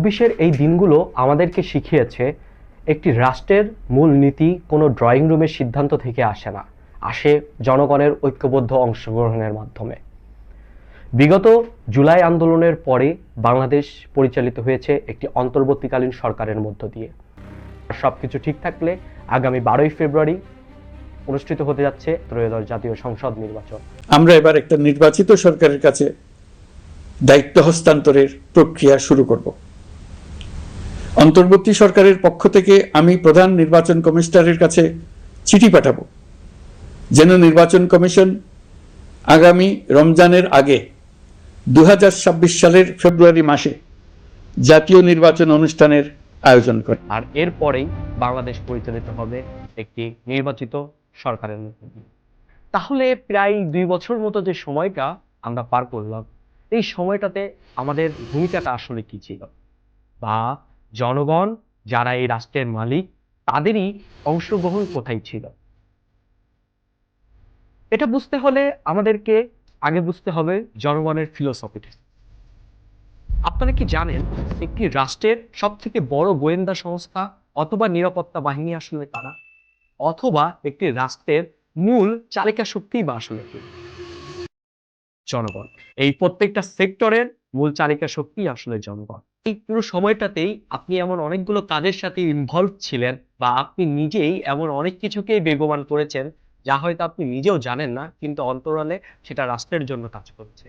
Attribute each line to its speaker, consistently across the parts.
Speaker 1: চব্বিশের এই দিনগুলো আমাদেরকে শিখিয়েছে, একটি রাষ্ট্রের মূল নীতি কোনো ড্রয়িং রুমের সিদ্ধান্ত থেকে আসে না, আসে জনগণের ঐক্যবদ্ধ অংশগ্রহণের মাধ্যমে। বিগত জুলাই আন্দোলনের পরে বাংলাদেশ পরিচালিত হয়েছে একটি অন্তর্বর্তীকালীন সরকারের মধ্য দিয়ে। সব কিছু ঠিক থাকলে আগামী বারোই ফেব্রুয়ারি অনুষ্ঠিত হতে যাচ্ছে ত্রয়োদশ জাতীয় সংসদ নির্বাচন।
Speaker 2: আমরা এবার একটা নির্বাচিত সরকারের কাছে দায়িত্ব হস্তান্তরের প্রক্রিয়া শুরু করব। অন্তর্বর্তী সরকারের পক্ষ থেকে আমি প্রধান নির্বাচন কমিশনারের কাছে চিঠি পাঠাবো। যেন নির্বাচন কমিশন আগামী রমজানের আগে দু সালের ফেব্রুয়ারি মাসে জাতীয় নির্বাচন অনুষ্ঠানের আয়োজন করে।
Speaker 1: আর এরপরেই বাংলাদেশ পরিচালিত হবে একটি নির্বাচিত সরকারের তাহলে প্রায় দুই বছর মতো যে সময়টা আমরা পার করলাম, এই সময়টাতে আমাদের ভূমিকাটা আসলে কি ছিল? বা জনগণ যারা এই রাষ্ট্রের মালিক, তাদেরই অংশগ্রহণ কোথায় ছিল? এটা বুঝতে হলে আমাদেরকে আগে বুঝতে হবে জনগণের ফিলোসফিটা আপনারা কি জানেন একটি রাষ্ট্রের সব থেকে বড় গোয়েন্দা সংস্থা অথবা নিরাপত্তা বাহিনী আসলে তারা অথবা একটি রাষ্ট্রের মূল চালিকা শক্তি বা আসলে জনগণ। এই প্রত্যেকটা সেক্টরের মূল চালিকা শক্তি আসলে জনগণ। এই পুরো সময়টাতেই আপনি এমন অনেকগুলো কাজের সাথে ইনভলভ ছিলেন বা আপনি নিজেই এমন অনেক কিছুকেই বেগবান করেছেন যা হয়তো আপনি নিজেও জানেন না, কিন্তু অন্তরালে সেটা রাষ্ট্রের জন্য কাজ করছে।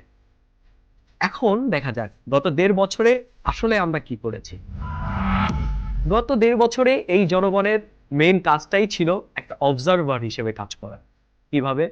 Speaker 1: এখন দেখা যাক, গত দেড় বছরে আসলে আমরা কি করেছি? গত দেড় বছরে এই জনগণের মেইন কাজটাই ছিল একটা অবজারভার হিসেবে কাজ করা। কীভাবে?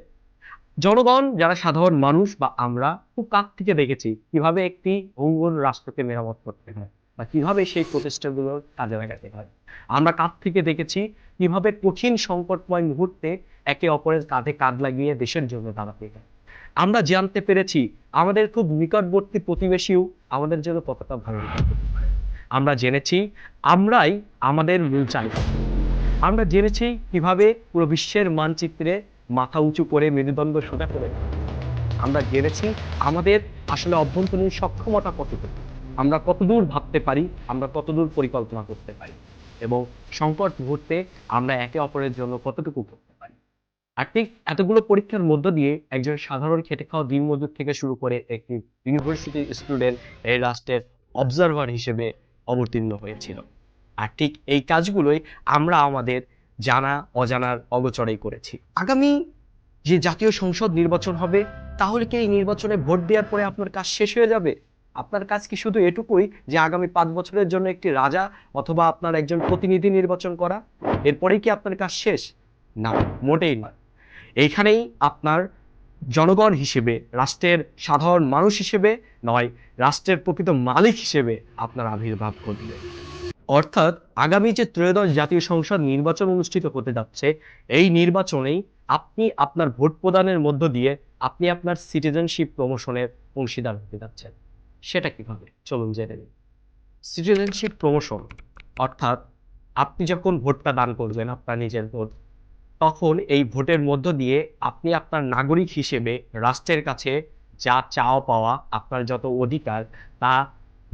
Speaker 1: জনগণ, যারা সাধারণ মানুষ বা আমরা, খুব কাছ থেকে দেখেছি কীভাবে একটি ভঙ্গুর রাষ্ট্রকে মেরামত করতে হয় বা কীভাবে সেই প্রচেষ্টাগুলো কাজে লাগাতে হয়। আমরা কাছ থেকে দেখেছি কীভাবে কঠিন সংকটময় মুহূর্তে একে অপরের কাঁধে কাঁধ লাগিয়ে দেশের জন্য দাঁড়াতে হয় আমরা জানতে পেরেছি আমাদের খুব নিকটবর্তী প্রতিবেশীও আমাদের জন্য কতটা ভালো আমরা জেনেছি আমরাই আমাদের মূল চালিকা আমরা জেনেছি কীভাবে পুরো বিশ্বের মানচিত্রে মাথা উঁচু করে মেরুদণ্ড সোজা করে আমরা জেনেছি আমাদের আসলে অভ্যন্তরীণ সক্ষমতা কতটুকু। আমরা কতদূর ভাবতে পারি, আমরা কতদূর পরিকল্পনা করতে পারি এবং সংকট মুহূর্তে আমরা একে অপরের জন্য কতটুকু করতে পারি। আর ঠিক এতগুলো পরীক্ষার মধ্য দিয়ে একজন সাধারণ খেটে খাওয়া দিনমজুর থেকে শুরু করে একটি ইউনিভার্সিটি স্টুডেন্ট এই রাষ্ট্রের অবজারভার হিসেবে অবতীর্ণ হয়েছিল। আর ঠিক এই কাজগুলোই আমরা আমাদের জানা, অজানার অগোচরেই করেছি। আগামী যে জাতীয় সংসদ নির্বাচন হবে, তাহলে কি এই নির্বাচনে ভোট দেওয়ার পরে আপনার কাজ শেষ হয়ে যাবে? আপনার কাজ কি শুধু এটুকুই যে আগামী পাঁচ বছরের জন্য একটি রাজা অথবা আপনার একজন প্রতিনিধি নির্বাচন করা? এরপরেই কি আপনার কাজ শেষ? না, মোটেই নয়। এইখানেই আপনার জনগণ হিসেবে, রাষ্ট্রের সাধারণ মানুষ হিসেবে নয়, রাষ্ট্রের প্রকৃত মালিক হিসেবে আপনার আবির্ভাব ঘটবে। অর্থাৎ আগামী যে ত্রয়োদশ জাতীয় সংসদ নির্বাচন অনুষ্ঠিত হতে যাচ্ছে, এই নির্বাচনেই আপনি আপনার ভোট প্রদানের মধ্য দিয়ে আপনি আপনার সিটিজেনশিপ প্রমোশনের অংশীদার হতে যাচ্ছেন। সেটা কীভাবে? চলুন জেনে নিন সিটিজেনশিপ প্রমোশন অর্থাৎ আপনি যখন ভোটটা দান করবেন আপনার নিজের ভোট, তখন এই ভোটের মধ্য দিয়ে আপনি আপনার নাগরিক হিসেবে রাষ্ট্রের কাছে যা চাওয়া পাওয়া, আপনার যত অধিকার, তা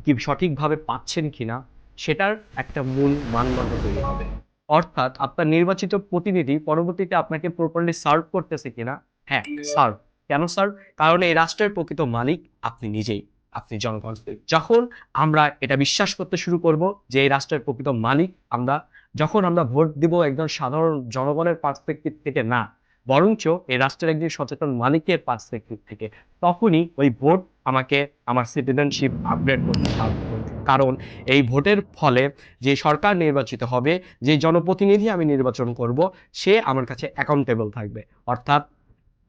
Speaker 1: কি সঠিকভাবে পাচ্ছেন কিনা সেটার একটা মূল মানদণ্ড তৈরি হবে। অর্থাৎ আপনার নির্বাচিত প্রতিনিধি পরবর্তীতে আপনাকে প্রপারলি সার্ভ করতেছে কিনা? হ্যাঁ সার্ভ কেন স্যার কারণ এই রাষ্ট্রের প্রকৃত মালিক আপনি নিজেই, আপনি জনগণ যখন আমরা এটা বিশ্বাস করতে শুরু করব যে এই রাষ্ট্রের প্রকৃত মালিক আমরা, যখন আমরা ভোট দিব একজন সাধারণ জনগণের পার্সপেক্টিভ থেকে না, বরঞ্চ এই রাষ্ট্রের একজন সচেতন মালিকের পার্সপেক্টিভ থেকে, তখনই ওই ভোট আমাকে, আমার সিটিজেনশিপ আপগ্রেড করতে সাহায্য কারণ এই ভোটের ফলে যে সরকার নির্বাচিত হবে, যে জনপ্রতিনিধি আমি নির্বাচন করব, সে আমার কাছে অ্যাকাউন্টেবল থাকবে। অর্থাৎ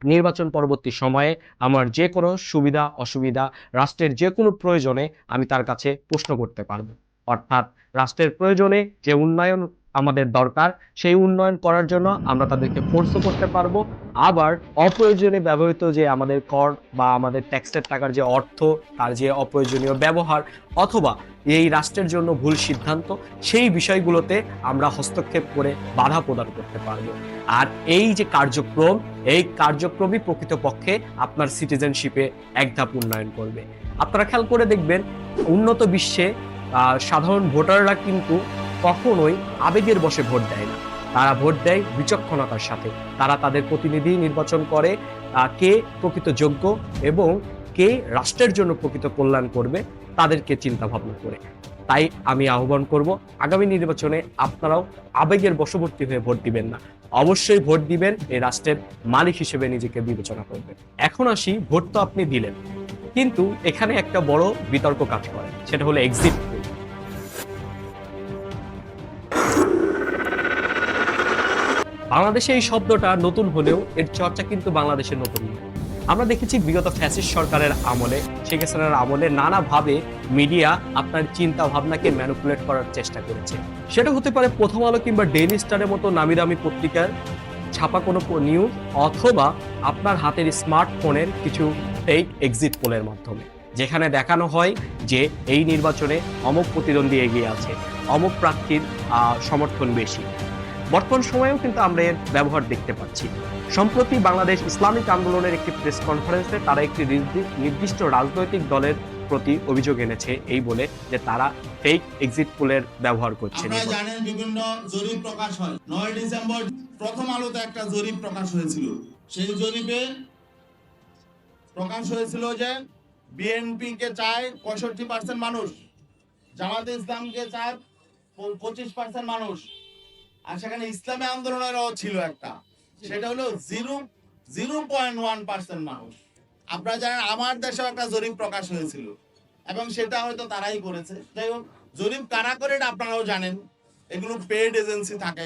Speaker 1: নির্বাচন পরবর্তী সময়ে আমার যে কোনো সুবিধা, অসুবিধা, রাষ্ট্রের যে কোনো প্রয়োজনে আমি তার কাছে প্রশ্ন করতে পারব। অর্থাৎ রাষ্ট্রের প্রয়োজনে যে উন্নয়ন আমাদের দরকার। সেই উন্নয়ন করার জন্য আমরা তাদেরকে ফোর্সও করতে পারব। আবার অপ্রয়োজনে ব্যবহৃত যে আমাদের কর বা আমাদের ট্যাক্সের টাকার যে অর্থ, তার যে অপ্রয়োজনীয় ব্যবহার অথবা এই রাষ্ট্রের জন্য ভুল সিদ্ধান্ত, সেই বিষয়গুলোতে আমরা হস্তক্ষেপ করে বাধা প্রদান করতে পারব। আর এই যে কার্যক্রম, এই কার্যক্রমই প্রকৃতপক্ষে আপনার সিটিজেনশিপে এক ধাপ উন্নয়ন করবে। আপনারা খেয়াল করে দেখবেন, উন্নত বিশ্বে সাধারণ ভোটাররা কিন্তু কখনোই আবেগের বসে ভোট দেয় না। তারা ভোট দেয় বিচক্ষণতার সাথে। তারা তাদের প্রতিনিধি নির্বাচন করে কে প্রকৃত যোগ্য এবং কে রাষ্ট্রের জন্য প্রকৃত কল্যাণ করবে, তাদেরকে চিন্তা ভাবনা করে। তাই আমি আহ্বান করব, আগামী নির্বাচনে আপনারাও আবেগের বশবর্তী হয়ে ভোট দিবেন না। অবশ্যই ভোট দিবেন, এই রাষ্ট্রের মালিক হিসেবে নিজেকে বিবেচনা করবেন। এখন আসি, ভোট তো আপনি দিলেন। কিন্তু এখানে একটা বড় বিতর্ক কাজ করে, সেটা হলো এক্সিট বাংলাদেশে এই শব্দটা নতুন হলেও এর চর্চা কিন্তু বাংলাদেশে নতুন। আমরা দেখেছি বিগত ফ্যাসিস্ট সরকারের আমলে, শেখ হাসিনার আমলে নানাভাবে মিডিয়া আপনার চিন্তা ভাবনাকে ম্যানুপুলেট করার চেষ্টা করেছে। সেটা হতে পারে প্রথম আলো কিংবা ডেইলি স্টারের মতো নামি দামি পত্রিকার ছাপা কোনো নিউজ অথবা আপনার হাতের স্মার্টফোনের কিছু ফেক এক্সিট পোলের মাধ্যমে, যেখানে দেখানো হয় যে এই নির্বাচনে অমুক প্রতিদ্বন্দ্বী এগিয়ে আছে, অমুক প্রার্থীর সমর্থন বেশি। বর্তমান সময়েও কিন্তু আমরা এর ব্যবহার দেখতে পাচ্ছি। সম্প্রতি বাংলাদেশ ইসলামিক আন্দোলনের একটি প্রেস কনফারেন্সে তারা একটি নির্দিষ্ট রাজনৈতিক দলের প্রতি অভিযোগ এনেছে এই বলে যে তারা ফেক এক্সিট পোলের ব্যবহার করছে।
Speaker 3: আপনারা জানেন বিভিন্ন জরিপ প্রকাশ হয়। নয় ডিসেম্বর প্রথম আলোতে একটা জরিপ প্রকাশ হয়েছিল। সেই জরিপে প্রকাশ হয়েছিল যে বিএনপি কে চায় পঁয়ষট্টি পার্সেন্ট মানুষ, জামাতে ইসলামকে চায় পঁচিশ পার্সেন্ট মানুষ। আর সেখানে ইসলামী আন্দোলনেরও ছিল একটা। সেটা হলো zero zero point one percent মানুষ। আপনারা জানেন আমার দেশেও একটা জরিপ প্রকাশ হয়েছিল। এবং সেটা হয়তো তারাই করেছে। যাই হোক জরিপ কারা করে এটা আপনারাও জানেন। এগুলো পেড এজেন্সি থাকে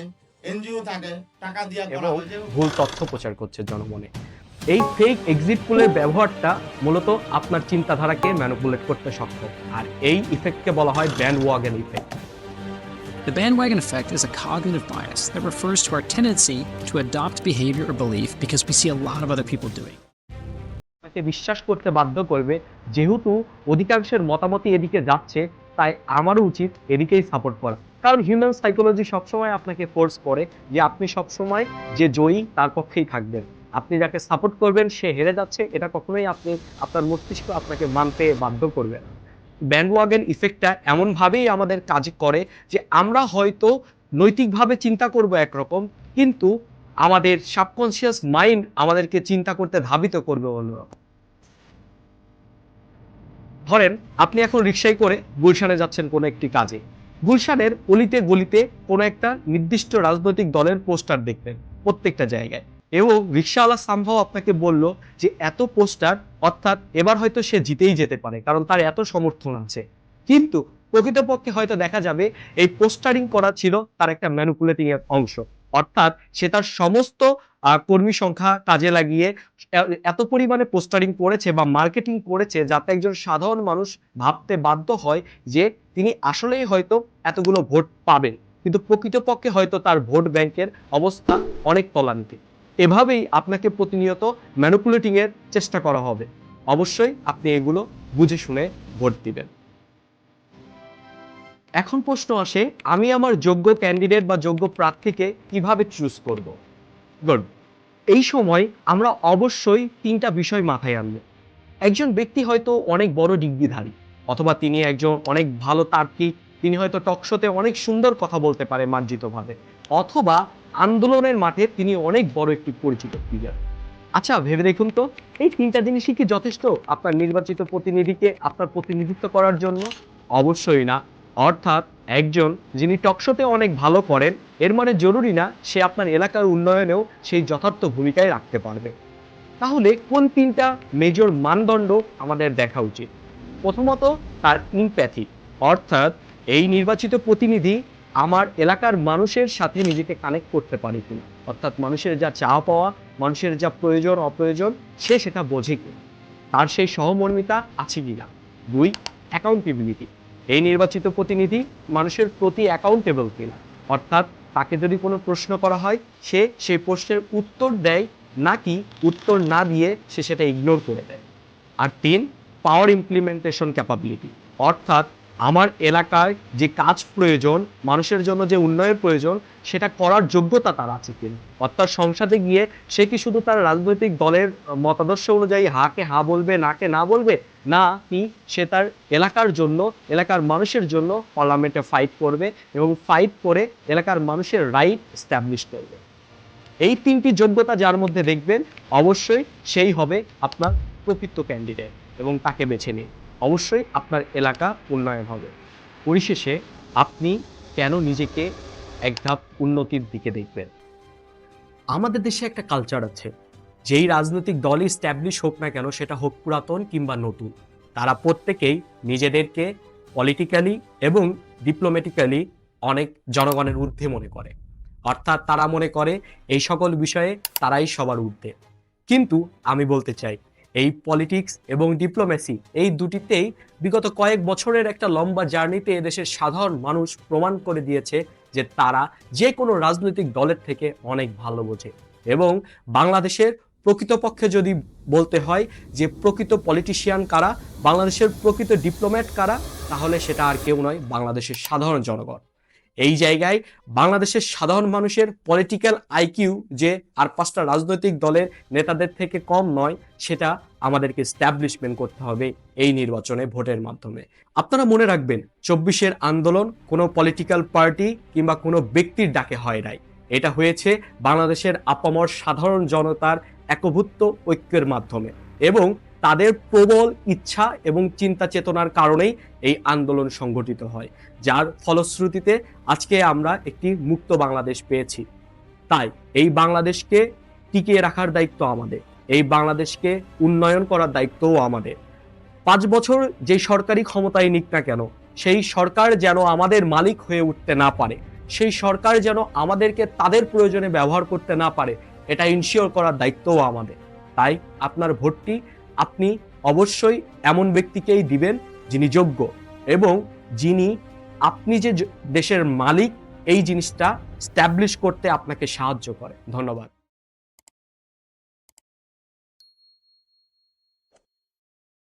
Speaker 3: এনজিও থাকে টাকা দিয়ে করা হয়।
Speaker 1: ভুল তথ্য প্রচার করছে জনমনে এই ফেক এক্সিট পোলের ব্যবহারটা মূলত আপনার চিন্তাধারাকে ম্যানুপুলেট করতে সক্ষম। আর এই ইফেক্টকে বলা হয় bandwagon effect
Speaker 4: The bandwagon effect is a cognitive bias that refers to our tendency to adopt behavior or belief because we see a lot of other people doing.
Speaker 1: আপনাকে বিশ্বাস করতে বাধ্য করবে, যেহেতু অধিকাংশের মতামতই এদিকে যাচ্ছে, তাই আমারও উচিত এদিকেই সাপোর্ট করা। কারণ হিউম্যান সাইকোলজি সবসময় আপনাকে ফোর্স করে যে আপনি সবসময় যে জয়ী, তার পক্ষেই থাকবেন। আপনি যাকে সাপোর্ট করবেন, সে হেরে যাচ্ছে, এটা কখনোই আপনি, আপনার মস্তিষ্ক আপনাকে মানতে বাধ্য করবে না। ব্যান্ডওয়াগেন ইফেক্টটা এমনভাবেই আমাদের কাজ করে যে আমরা হয়তো নৈতিকভাবে চিন্তা করব একরকম, কিন্তু আমাদের সাবকনসিয়াস মাইন্ড আমাদেরকে চিন্তা করতে ধাবিত করবে অন্যরকম। ধরেন, আপনি এখন রিক্সায় করে গুলশানে যাচ্ছেন কোনো একটি কাজে। গুলশানের অলিতে গলিতে কোনো একটা নির্দিষ্ট রাজনৈতিক দলের পোস্টার দেখবেন প্রত্যেকটা জায়গায়। এবং রিক্সাওয়ালা সম্ভব আপনাকে বলল যে, এত পোস্টার অর্থাৎ এবার হয়তো সে জিতেই যেতে পারে, কারণ তার এত সমর্থন আছে। কিন্তু প্রকৃতপক্ষে হয়তো দেখা যাবে, এই পোস্টারিং করা ছিল তার একটা ম্যানুপুলেটিং এর অংশ। অর্থাৎ সে তার সমস্ত কর্মী সংখ্যা কাজে লাগিয়ে এত পরিমাণে পোস্টারিং করেছে বা মার্কেটিং করেছে যাতে একজন সাধারণ মানুষ ভাবতে বাধ্য হয় যে, তিনি আসলেই হয়তো এতগুলো ভোট পাবেন। কিন্তু প্রকৃতপক্ষে হয়তো তার ভোট ব্যাংকের অবস্থা অনেক তলান্তে এভাবেই আপনাকে প্রতিনিয়ত ম্যানুপুলেটিং এর চেষ্টা করা হবে। অবশ্যই আপনি এগুলো বুঝে শুনে ভোট দিবেন। এখন প্রশ্ন আসে, আমি আমার যোগ্য ক্যান্ডিডেট বা যোগ্য প্রার্থীকে কীভাবে চুজ করব? গুড এই সময় আমরা অবশ্যই তিনটা বিষয় মাথায় আনব। একজন ব্যক্তি হয়তো অনেক বড় ডিগ্রিধারী, অথবা তিনি একজন অনেক ভালো তার্কিক, তিনি হয়তো টকশোতে অনেক সুন্দর কথা বলতে পারে মার্জিতভাবে। অথবা আন্দোলনের মাঠে তিনি অনেক বড় একটি পরিচিত ফিগার আচ্ছা ভেবে দেখুন তো, এই তিনটা জিনিসই কি যথেষ্ট আপনার নির্বাচিত প্রতিনিধিকে, আপনার প্রতিনিধিত্ব করার জন্য? অবশ্যই না। অর্থাৎ একজন যিনি টকশোতে অনেক ভালো করেন, এর মানে জরুরি না সে আপনার এলাকার উন্নয়নেও সেই যথার্থ ভূমিকায় রাখতে পারবে। তাহলে কোন তিনটা মেজর মানদণ্ড আমাদের দেখা উচিত? প্রথমত তার ইমপ্যাথি অর্থাৎ এই নির্বাচিত প্রতিনিধি আমার এলাকার মানুষের সাথে নিজেকে কানেক্ট করতে পারে কিনা। অর্থাৎ মানুষের যা চা পাওয়া, মানুষের যা প্রয়োজন, অপ্রয়োজন, সে সেটা বোঝে কি তার সেই সহমর্মিতা আছে কিনা। দুই অ্যাকাউন্টেবিলিটি এই নির্বাচিত প্রতিনিধি মানুষের প্রতি অ্যাকাউন্টেবল কিনা। অর্থাৎ তাকে যদি কোনো প্রশ্ন করা হয়, সে সেই প্রশ্নের উত্তর দেয়, নাকি উত্তর না দিয়ে সে সেটা ইগনোর করে দেয়। আর তিন পাওয়ার ইমপ্লিমেন্টেশন ক্যাপাবিলিটি অর্থাৎ আমার এলাকায় যে কাজ প্রয়োজন, মানুষের জন্য যে উন্নয়নের প্রয়োজন, সেটা করার যোগ্যতা তার আছে কিনা? অর্থাৎ সংসদে গিয়ে সে কি শুধু তার রাজনৈতিক দলের মতাদর্শ অনুযায়ী হাকে হা বলবে, নাকে না বলবে? না, কি সে তার এলাকার জন্য, এলাকার মানুষের জন্য পার্লামেন্টে ফাইট করবে এবং ফাইট করে এলাকার মানুষের রাইট স্ট্যাবলিশ করবে। এই তিনটি যোগ্যতা যার মধ্যে দেখবেন, অবশ্যই সেই হবে আপনার প্রকৃত ক্যান্ডিডেট এবং তাকে বেছে নিন অবশ্যই আপনার এলাকা উন্নয়ন হবে। পরিশেষে আপনি কেন নিজেকে এক ধাপ উন্নতির দিকে দেখবেন? আমাদের দেশে একটা কালচার আছে। যেই রাজনৈতিক দলই স্ট্যাবলিশ হোক না কেন, সেটা হোক পুরাতন কিংবা নতুন। তারা প্রত্যেকেই নিজেদেরকে পলিটিক্যালি এবং ডিপ্লোম্যাটিক্যালি অনেক জনগণের ঊর্ধ্বে মনে করে। অর্থাৎ তারা মনে করে এই সকল বিষয়ে তারাই সবার ঊর্ধ্বে। কিন্তু আমি বলতে চাই এই পলিটিক্স এবং ডিপ্লোমেসি এই দুটিতেই বিগত কয়েক বছরের একটা লম্বা জার্নিতে এদেশের সাধারণ মানুষ প্রমাণ করে দিয়েছে যে তারা যে কোনো রাজনৈতিক দলের থেকে অনেক ভালো বোঝে। এবং বাংলাদেশের প্রকৃতপক্ষে যদি বলতে হয় যে প্রকৃত পলিটিশিয়ান কারা, বাংলাদেশের প্রকৃত ডিপ্লোম্যাট কারা, তাহলে সেটা আর কেউ নয়, বাংলাদেশের সাধারণ জনগণ। এই জায়গায় বাংলাদেশের সাধারণ মানুষের পলিটিক্যাল আইকিউ যে আর পাঁচটা রাজনৈতিক দলের নেতাদের থেকে কম নয়, সেটা আমাদেরকে স্ট্যাবলিশমেন্ট করতে হবে এই নির্বাচনে ভোটের মাধ্যমে। আপনারা মনে রাখবেন, চব্বিশের আন্দোলন কোনো পলিটিক্যাল পার্টি কিংবা কোনো ব্যক্তির ডাকে হয় নাই। এটা হয়েছে বাংলাদেশের আপামর সাধারণ জনতার একভুত্ত ঐক্যের মাধ্যমে। এবং তাদের প্রবল ইচ্ছা এবং চিন্তা চেতনার কারণেই এই আন্দোলন সংগঠিত হয়, যার ফলশ্রুতিতে আজকে আমরা একটি মুক্ত বাংলাদেশ পেয়েছি। তাই এই বাংলাদেশকে টিকিয়ে রাখার দায়িত্ব আমাদের, এই বাংলাদেশকে উন্নয়ন করার দায়িত্বও আমাদের। পাঁচ বছর যে সরকারি ক্ষমতায় নিক না কেন, সেই সরকার যেন আমাদের মালিক হয়ে উঠতে না পারে, সেই সরকার যেন আমাদেরকে তাদের প্রয়োজনে ব্যবহার করতে না পারে এটা ইনশিওর করার দায়িত্বও আমাদের। তাই আপনার ভোটটি আপনি অবশ্যই এমন ব্যক্তিকেই দিবেন যিনি যোগ্য এবং যিনি আপনি যে দেশের মালিক, এই জিনিসটা স্ট্যাবলিশ করতে আপনাকে সাহায্য করে। ধন্যবাদ।